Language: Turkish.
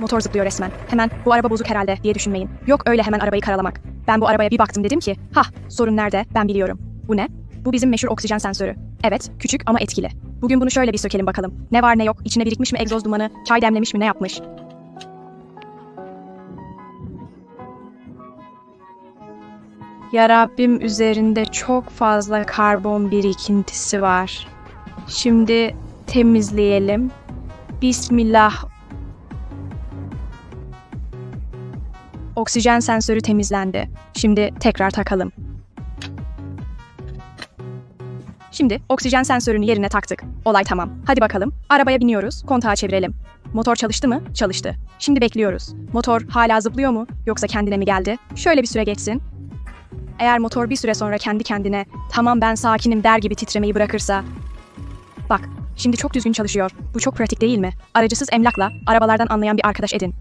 Motor zıplıyor resmen. Hemen bu araba bozuk herhalde diye düşünmeyin. Yok öyle hemen arabayı karalamak. Ben bu arabaya bir baktım dedim ki, hah sorun nerede ben biliyorum. Bu ne? Bu bizim meşhur oksijen sensörü. Evet, küçük ama etkili. Bugün bunu şöyle bir sökelim bakalım. Ne var ne yok, içine birikmiş mi egzoz dumanı, çay demlemiş mi ne yapmış? Ya Rabbim üzerinde çok fazla karbon birikintisi var. Şimdi temizleyelim. Bismillah. Oksijen sensörü temizlendi. Şimdi tekrar takalım. Şimdi oksijen sensörünü yerine taktık. Olay tamam. Hadi bakalım. Arabaya biniyoruz. Kontağı çevirelim. Motor çalıştı mı? Çalıştı. Şimdi bekliyoruz. Motor hala zıplıyor mu? Yoksa kendine mi geldi? Şöyle bir süre geçsin. Eğer motor bir süre sonra kendi kendine tamam ben sakinim der gibi titremeyi bırakırsa Bak, şimdi çok düzgün çalışıyor. Bu çok pratik değil mi? Aracısız emlakla arabalardan anlayan bir arkadaş edin.